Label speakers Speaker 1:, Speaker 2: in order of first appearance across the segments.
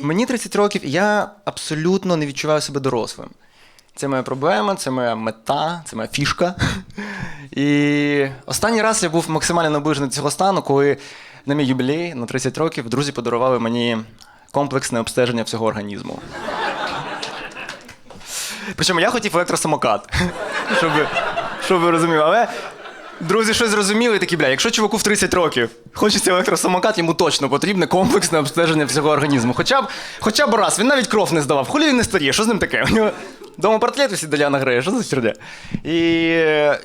Speaker 1: Мені 30 років, і я абсолютно не відчуваю себе дорослим. Це моя проблема, це моя мета, це моя фішка. І останній раз я був максимально наближений до цього стану, коли на мій юбілей на 30 років друзі подарували мені комплексне обстеження всього організму. Причому я хотів електросамокат, щоб, щоб ви розуміли. Але друзі щось зрозуміли такі, бля, якщо чуваку в 30 років хочеться електросамокат, йому точно потрібне комплексне обстеження всього організму. Хоча б, хоча б раз, він навіть кров не здавав. Хулі він не старіє, що з ним таке? У нього дома портрет висить Деляна грає, що за херня? І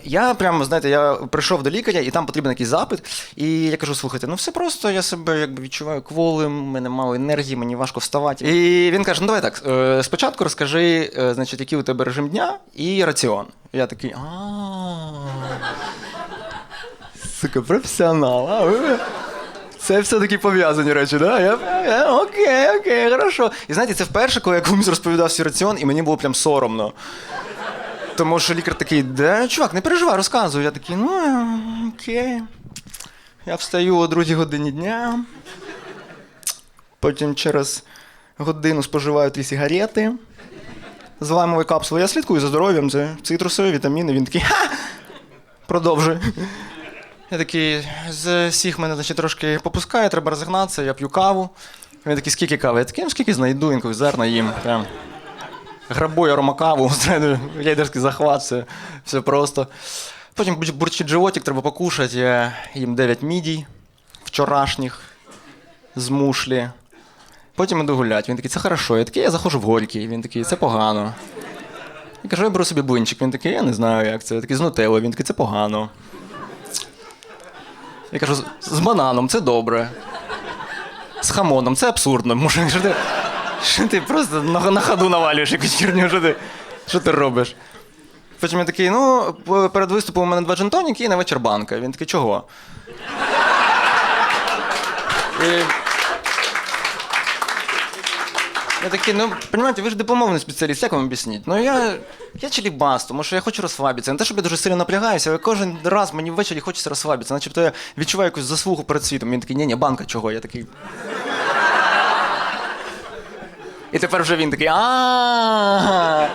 Speaker 1: я прямо, знаєте, я прийшов до лікаря, і там потрібен якийсь запит. І я кажу: слухайте, ну все просто, я себе якби відчуваю кволим, мене мало енергії, мені важко вставати. І він каже: ну давай так, е, спочатку розкажи, е, значить, який у тебе режим дня і раціон. Я такий, а. Сука, професіонал, а ви. Це все-таки пов'язані речі, да? Я, я, окей, окей, хорошо. І знаєте, це вперше, коли я комусь розповідав свій раціон, і мені було прям соромно. Тому що лікар такий, да, чувак, не переживай, розказуй. Я такий, ну, окей. Я встаю о другій годині дня. Потім через годину споживаю дві сигарети з лаймової капсули. Я слідкую за здоров'ям, це цитрусові, вітаміни. Він такий, ха! Продовжуй. Я такий, з всіх мене значить, трошки попускає, треба розігнатися, я п'ю каву. Він такий, скільки кави? Я такий, «Ну, скільки знайду, такий, зерна їм. Прям. Грабую аромакаву, зразу лідерський захват, все, все просто. Потім бур- бурчить животик, треба покушати. Я їм 9 мідій вчорашніх з мушлі. Потім іду гуляти. Він такий, це хорошо. Я такий, я заходжу в горький. Він такий, це погано. Я кажу, я беру собі блинчик. Він такий, я не знаю, як це. Я такий з нутеллою. Він такий, це погано. Я кажу, з- бананом це добре. З хамоном це абсурдно. Може, що ти, що ти просто на, на ходу навалюєш якусь херню, що ти, що ти робиш? Потім я такий, ну, перед виступом у мене два джентоніки і на вечір банка. Він такий, чого? І... Я такий, ну, розумієте, ви ж дипломований спеціаліст, як вам об'ясніть? Ну я, я челібас, тому що я хочу розслабитися. Не те, щоб я дуже сильно напрягаюся, але кожен раз мені ввечері хочеться розслабитися. Начебто я відчуваю якусь заслугу перед світом. Він такий, ні, ні, банка чого? Я такий. І тепер вже він такий. а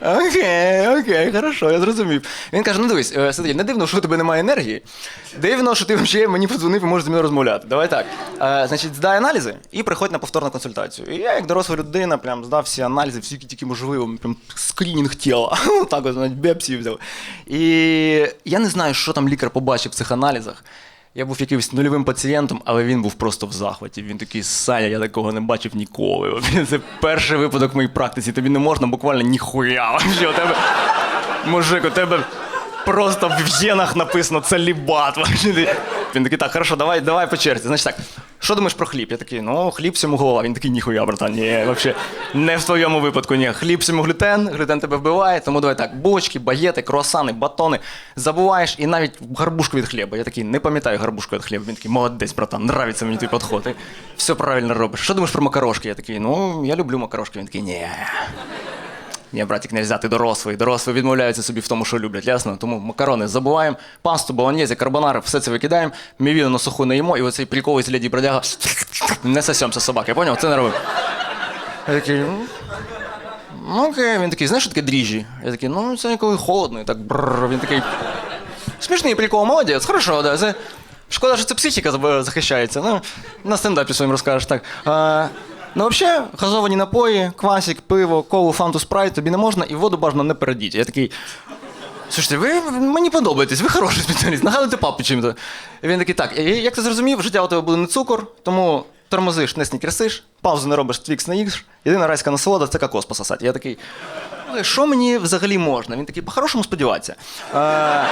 Speaker 1: Окей, окей, хорошо, я зрозумів. Він каже: ну дивись, е, Сергій, не дивно, що у тебе немає енергії. Дивно, що ти взагалі мені подзвонив і можеш зі мною розмовляти. Давай так. Е, значить, здай аналізи і приходь на повторну консультацію. І я, як доросла людина, прям здав всі аналізи, всі тільки можливо, прям скрінінг тіла. так от, навіть біопсію взяв. І я не знаю, що там лікар побачив в цих аналізах. Я був якимось нульовим пацієнтом, але він був просто в захваті. Він такий Саня, я такого не бачив ніколи. Це перший випадок в моїй практиці. Тобі не можна буквально ніхуя. У тебе... Мужик, у тебе просто в генах написано целібат. Він такий, так, хорошо, давай, давай по черзі. Значить так, що думаєш про хліб? Я такий, ну, хліб всьому голова. Він такий, ніхуя, братан, ні, вообще, не в твоєму випадку, ні. Хліб всьому глютен, глютен тебе вбиває, тому давай так, булочки, багети, круасани, батони. Забуваєш і навіть гарбушку від хліба. Я такий, не пам'ятаю гарбушку від хліба. Він такий, молодець, братан, нравиться мені твій підход. Все правильно робиш. Що думаєш про макарошки? Я такий, ну, я люблю макарошки. Він такий, ні. Ні, братик, нельзя, ти дорослий. Дорослі відмовляються собі в тому, що люблять, ясно? Тому макарони забуваємо, пасту, болоньєзі, карбонари, все це викидаємо, мівіну на суху не їмо, і оцей приколий з леді бродяга не сосемся собаки, поняв? Це не робимо. Я такий, ну, окей, він такий, знаєш, що таке дріжджі? Я такий, ну це коли холодно, і так бррр. Він такий. Смішний прикол, молодець, хорошо, да. Це... Шкода, що це психіка захищається. Ну, на стендапі своїм розкажеш так. А, ну, взагалі, газовані напої, квасик, пиво, колу, фанту, спрайт тобі не можна і воду бажано не передіть. Я такий. Слушайте, ви мені подобаєтесь, ви хороший спеціаліст, нагадуєте папу чим-то. Він такий, так, як ти зрозумів, життя у тебе буде не цукор, тому тормозиш, не снікерсиш, паузу не робиш, твікс не їш, єдина райська насолода це кокос пососати. Я такий, що мені взагалі можна? Він такий, по-хорошому сподіватися. Е,